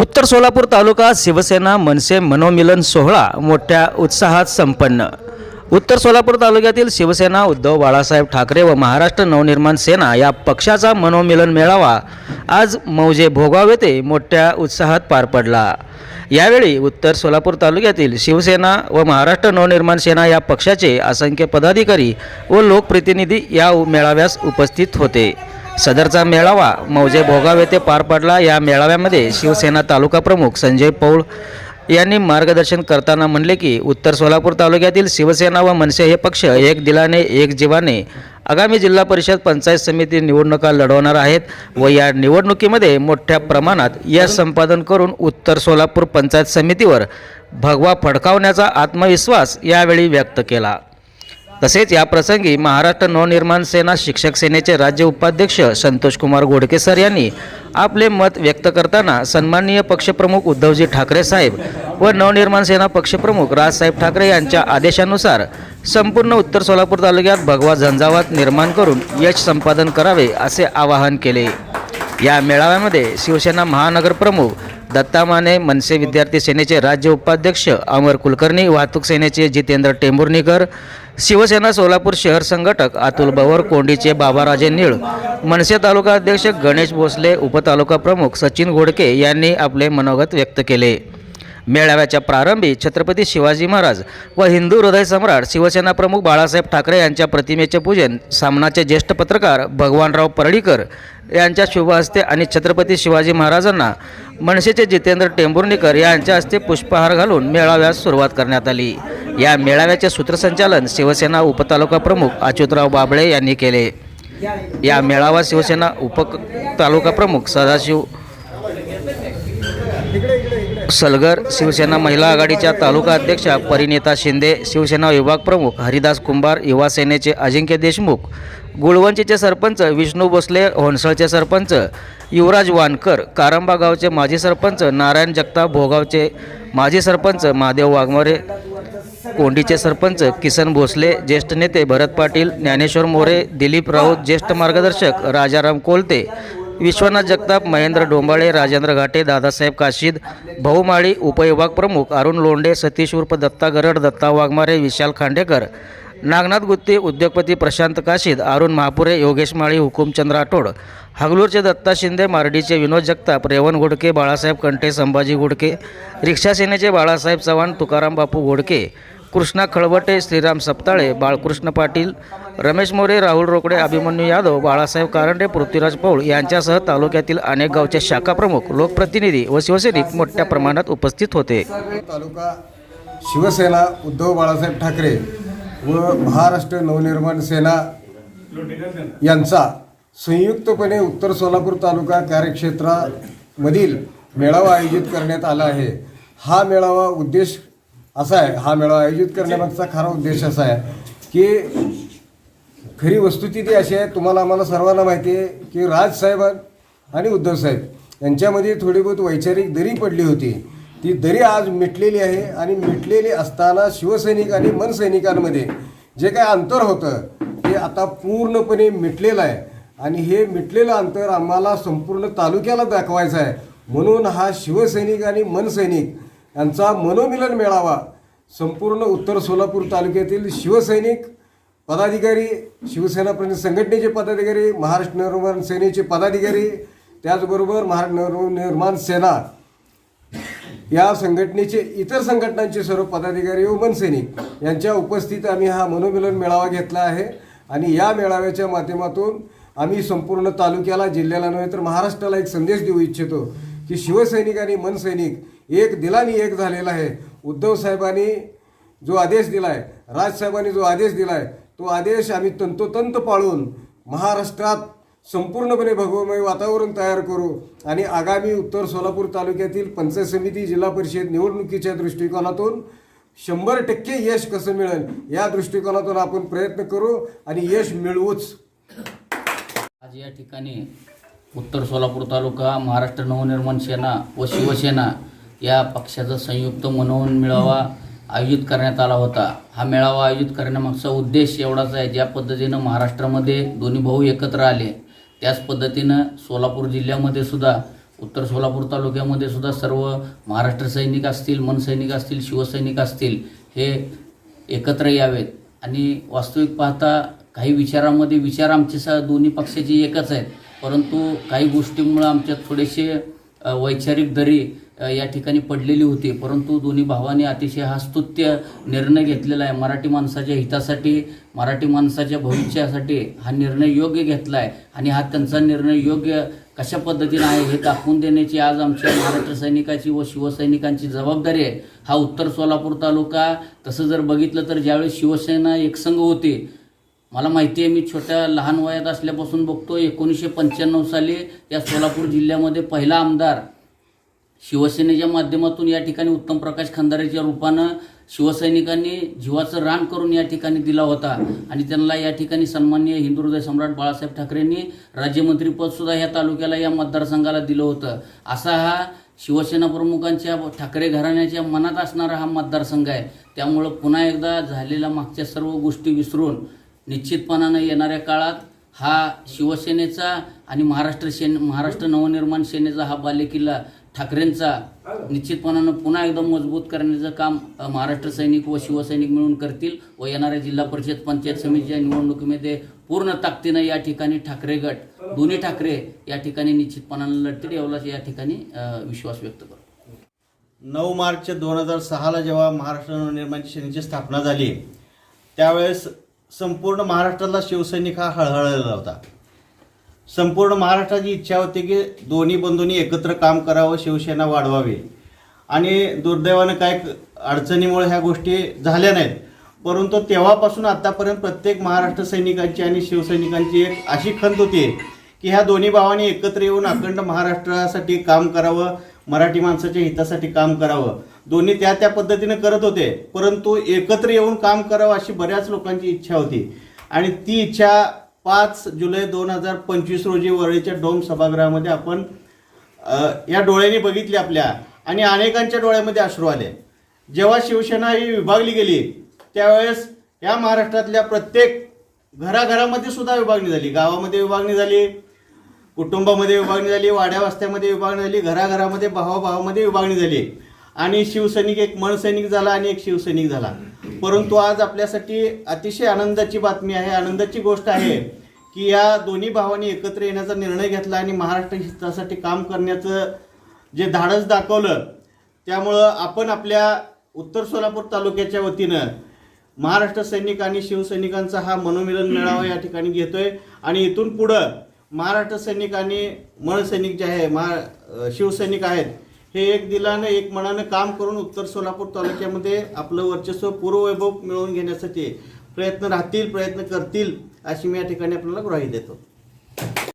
उत्तर सोलापूर तालुका शिवसेना मनसे मनोमिलन सोहळा मोठ्या उत्साहात संपन्न. उत्तर सोलापूर तालुक्यातील शिवसेना उद्धव बाळासाहेब ठाकरे व महाराष्ट्र नवनिर्माण सेना या पक्षाचा मनोमिलन मेळावा आज मौजे भोगाव येथे मोठ्या उत्साहात पार पडला. यावेळी उत्तर सोलापूर तालुक्यातील शिवसेना व महाराष्ट्र नवनिर्माण सेना या पक्षाचे असंख्य पदाधिकारी व लोकप्रतिनिधी या मेळाव्यास उपस्थित होते. सदरचा मेळावा मौजे भोगाव येथे पार पडला. या मेळाव्यामध्ये शिवसेना तालुका प्रमुख संजय पौळ यांनी मार्गदर्शन करताना म्हणले की उत्तर सोलापूर तालुक्यातील शिवसेना व मनसे हे पक्ष एक दिलाने एक जीवाने आगामी जिल्हा परिषद पंचायत समिती निवडणुका लढवणार आहेत व या निवडणुकीमध्ये मोठ्या प्रमाणात यश संपादन करून उत्तर सोलापूर पंचायत समितीवर भगवा फडकावण्याचा आत्मविश्वास यावेळी व्यक्त केला. तसेच या प्रसंगी महाराष्ट्र नवनिर्माण सेना शिक्षक सेनेचे राज्य उपाध्यक्ष संतोष कुमार सर यांनी आपले मत व्यक्त करताना सन्माननीय पक्षप्रमुख उद्धवजी ठाकरे साहेब व नवनिर्माण सेना पक्षप्रमुख राजसाहेब ठाकरे यांच्या आदेशानुसार संपूर्ण उत्तर सोलापूर तालुक्यात भगवा झंझावात निर्माण करून यश संपादन करावे असे आवाहन केले. या मेळाव्यामध्ये शिवसेना महानगर प्रमुख दत्ता माने मनसे विद्यार्थी सेनेचे राज्य उपाध्यक्ष अमर कुलकर्णी वाहतूक सेनेचे जितेंद्र टेंभुर्णीकर शिवसेना सोलापूर शहर संघटक अतुल बवर कोंडीचे बाबाराजे निळ मनसे तालुका अध्यक्ष गणेश भोसले उपतालुका प्रमुख सचिन घोडके यांनी आपले मनोगत व्यक्त केले. मेळाव्याच्या प्रारंभी छत्रपती शिवाजी महाराज व हिंदू हृदय सम्राट शिवसेना प्रमुख बाळासाहेब ठाकरे यांच्या प्रतिमेचे पूजन सामनाचे ज्येष्ठ पत्रकार भगवानराव परळीकर यांच्या शुभ हस्ते आणि छत्रपती शिवाजी महाराजांना मनसेचे जितेंद्र टेंभुर्णीकर यांच्या हस्ते पुष्पहार घालून मेळाव्यास सुरुवात करण्यात आली. या मेळाव्याचे सूत्रसंचालन शिवसेना उपतालुका प्रमुख अच्युतराव बाबळे यांनी केले. या मेळावा शिवसेना उप तालुका प्रमुख सदाशिव सलगर शिवसेना महिला आघाडीच्या तालुका अध्यक्षा परिणिता शिंदे शिवसेना विभाग प्रमुख हरिदास कुंभार युवा सेनेचे अजिंक्य देशमुख गुळवंचीचे सरपंच विष्णू भोसले होनसळचे सरपंच युवराज वानकर कारंबा गावचे माजी सरपंच नारायण जगताप भोगावचे माजी सरपंच महादेव वाघमारे कोंडीचे सरपंच किसन भोसले ज्येष्ठ नेते भरत पाटील ज्ञानेश्वर मोरे दिलीप राऊत ज्येष्ठ मार्गदर्शक राजाराम कोलते विश्वनाथ जगताप महेंद्र डोंबाळे राजेंद्र घाटे दादासाहेब काशीद भाऊ माळी उपविभाग प्रमुख अरुण लोंढे सतीश उर्फ दत्ता गरड दत्ता वाघमारे विशाल खांडेकर नागनाथ गुत्ते उद्योगपती प्रशांत काशीद अरुण महापुरे योगेश माळी हुकुमचंद्र राठोड हागलूरचे दत्ता शिंदे मारडीचे विनोद जगताप रेवण घोडके बाळासाहेब कंठे संभाजी घोडके रिक्षासेनेचे बाळासाहेब चव्हाण तुकाराम बापू घोडके कृष्णा खळवटे श्रीराम सप्ताळे बाळकृष्ण पाटील रमेश मोरे राहुल रोकडे अभिमन्यू यादव बाळासाहेब कारंडे पृथ्वीराज पौळ यांच्यासह तालुक्यातील अनेक गावचे शाखा प्रमुख लोकप्रतिनिधी व शिवसैनिक मोठ्या प्रमाणात उपस्थित होते. तालुका शिवसेना उद्धव बाळासाहेब ठाकरे व महाराष्ट्र नवनिर्माण सेना यांचा संयुक्तपणे उत्तर सोलापूर तालुका कार्यक्षेत्रामधील मेळावा आयोजित करण्यात आला आहे. हा मेळावा उद्देश असा आहे हा मेळावा आयोजित करण्यामागचा खरा उद्देश असा आहे की खरी वस्तुस्थिती अशी आहे तुम्हाला आम्हाला सर्वांना माहिती आहे की राजसाहेब आणि उद्धवसाहेब यांच्यामध्ये थोडी बहुत वैचारिक दरी पडली होती. ती दरी आज मिटलेली आहे आणि मिटलेली असताना शिवसैनिक आणि मनसैनिकांमध्ये जे काय अंतर होतं ते आता पूर्णपणे मिटलेलं आहे. आणि हे मिटलेलं अंतर आम्हाला संपूर्ण तालुक्याला दाखवायचं आहे. म्हणून हा शिवसैनिक आणि मनसैनिक यांचा मनोमिलन मेळावा संपूर्ण उत्तर सोलापूर तालुक्यातील शिवसैनिक पदाधिकारी शिवसेना प्रणित संघटनेचे पदाधिकारी महाराष्ट्र नवनिर्माण सेनेचे पदाधिकारी त्याचबरोबर महाराष्ट्र नवनिर्माण सेना या संघटनेचे इतर संघटनांचे सर्व पदाधिकारी व मनसैनिक यांच्या उपस्थित आम्ही हा मनोमिलन मेळावा घेतला आहे. आणि या मेळाव्याच्या माध्यमातून आम्ही संपूर्ण तालुक्याला जिल्ह्याला नव्हे तर महाराष्ट्राला एक संदेश देऊ इच्छितो की शिवसैनिक आणि मनसैनिक एक दिलानी एक झालेला आहे. उद्धव साहेबांनी जो आदेश दिला आहे राजसाहेबांनी जो आदेश दिला आहे तो आदेश आम्ही तंतोतंत पाळून महाराष्ट्रात संपूर्णपणे भगवमय वातावरण तयार करू आणि आगामी उत्तर सोलापूर तालुक्यातील पंचायत समिती जिल्हा परिषद निवडणुकीच्या दृष्टिकोनातून शंभर टक्के यश कसं मिळेल या दृष्टिकोनातून आपण प्रयत्न करू आणि यश मिळवूच. आज या ठिकाणी उत्तर सोलापूर तालुका महाराष्ट्र नवनिर्माण सेना व शिवसेना या पक्षाचा संयुक्त मनोन मेळावा आयोजित करण्यात आला होता. हा मेळावा आयोजित करण्यामागचा उद्देश एवढाच आहे ज्या पद्धतीनं महाराष्ट्रामध्ये दोन्ही भाऊ एकत्र आले त्याच पद्धतीनं सोलापूर जिल्ह्यामध्ये सुद्धा उत्तर सोलापूर तालुक्यामध्ये सुद्धा सर्व महाराष्ट्र सैनिक असतील मनसैनिक असतील शिवसैनिक असतील हे एकत्र यावेत. आणि वास्तविक पाहता काही विचारामध्ये विचार आमचे स दोन्ही पक्षाचे एकच आहेत. परंतु काही गोष्टींमुळं आमच्यात थोडेसे वैचारिक दरी या ठिकाणी पडलेली होती. परंतु दोन्ही भावांनी अतिशय हा स्तुत्य निर्णय घेतलेला आहे. मराठी माणसाच्या हितासाठी मराठी माणसाच्या भविष्यासाठी हा निर्णय योग्य घेतला आहे आणि हा त्यांचा निर्णय योग्य कशा पद्धतीनं आहे हे दाखवून देण्याची आज आमच्या महाराष्ट्र सैनिकाची व शिवसैनिकांची जबाबदारी आहे. हा उत्तर सोलापूर तालुका तसं जर बघितलं तर ज्यावेळेस शिवसेना एकसंघ होती मला माहिती आहे मी छोट्या लहान वयात असल्यापासून बघतो एकोणीसशे पंच्याण्णव साली या सोलापूर जिल्ह्यामध्ये पहिला आमदार शिवसेनेच्या माध्यमातून या ठिकाणी उत्तम प्रकाश खंदारेच्या रूपानं शिवसैनिकांनी जीवाचं रान करून या ठिकाणी दिला होता. आणि त्यांना या ठिकाणी सन्माननीय हिंदू हृदय सम्राट बाळासाहेब ठाकरेंनी राज्यमंत्रीपदसुद्धा ह्या या तालुक्याला या मतदारसंघाला दिलं होतं. असा हा शिवसेना प्रमुखांच्या ठाकरे घराण्याच्या मनात असणारा हा मतदारसंघ आहे. त्यामुळं पुन्हा एकदा झालेल्या मागच्या सर्व गोष्टी विसरून निश्चितपणानं येणाऱ्या काळात हा शिवसेनेचा आणि महाराष्ट्र सेन महाराष्ट्र नवनिर्माण सेनेचा हा बालेकिल्ला ठाकरेंचा निश्चितपणानं पुन्हा एकदम मजबूत करण्याचं काम महाराष्ट्र सैनिक व शिवसैनिक मिळून करतील व येणाऱ्या जिल्हा परिषद पंचायत समितीच्या निवडणुकीमध्ये पूर्ण ताकदीनं या ठिकाणी ठाकरे गट दोन्ही ठाकरे या ठिकाणी निश्चितपणानं लढतील एवढाच या ठिकाणी विश्वास व्यक्त करतो. नऊ मार्च दोन हजार सहाला जेव्हा महाराष्ट्र नवनिर्माण सेनेची स्थापना झाली त्यावेळेस संपूर्ण महाराष्ट्रातला शिवसैनिक हा हळहळलेला होता. संपूर्ण महाराष्ट्राची इच्छा होती की दोन्ही बंधूंनी एकत्र काम करावं शिवसेना वाढवावी. आणि दुर्दैवानं काय अडचणीमुळे ह्या गोष्टी झाल्या नाहीत. परंतु तेव्हापासून आतापर्यंत प्रत्येक महाराष्ट्र सैनिकांची आणि शिवसैनिकांची एक अशी खंत होती की ह्या दोन्ही भावांनी एकत्र येऊन अखंड महाराष्ट्रासाठी काम करावं मराठी माणसाच्या हितासाठी काम करावं. दोन्ही त्या त्या पद्धतीने करत होते. परंतु एकत्र येऊन काम करावं अशी बऱ्याच लोकांची इच्छा होती. आणि ती इच्छा पाच जुलै दोन हजार पंचवीस रोजी वरळीच्या डोम सभागृहामध्ये आपण या डोळ्यांनी बघितली आपल्या. आणि अनेकांच्या डोळ्यामध्ये अश्रू आले. जेव्हा शिवसेना ही विभागली गेली त्यावेळेस या महाराष्ट्रातल्या प्रत्येक घराघरामध्ये सुद्धा विभागणी झाली. गावामध्ये विभागणी झाली कुटुंबामध्ये विभागणी झाली वाड्या वस्त्यामध्ये विभागणी झाली घराघरामध्ये भावाभावामध्ये विभागणी झाली. आणि शिवसैनिक एक मनसैनिक झाला आणि एक शिवसैनिक झाला. परंतु आज आपल्यासाठी अतिशय आनंदाची बातमी आहे. आनंदाची गोष्ट आहे की या दोन्ही भावांनी एकत्र येण्याचा निर्णय घेतला आणि महाराष्ट्र हितासाठी काम करण्याचं जे धाडस दाखवलं त्यामुळं आपण आपल्या उत्तर सोलापूर तालुक्याच्या वतीनं महाराष्ट्र सैनिक आणि शिवसैनिकांचा हा मनोमिलन मेळावा या ठिकाणी घेतोय. आणि इथून पुढं महाराष्ट्र सैनिक आणि मनसैनिक जे आहे महा शिवसैनिक आहेत हे एक दिलानं एक मनानं काम करून उत्तर सोलापूर तालुक्यामध्ये आपलं वर्चस्व पूर्ववैभव मिळवून घेण्यासाठी प्रयत्न राहतील प्रयत्न करतील अशी मी या ठिकाणी आपल्याला ग्वाही देतो.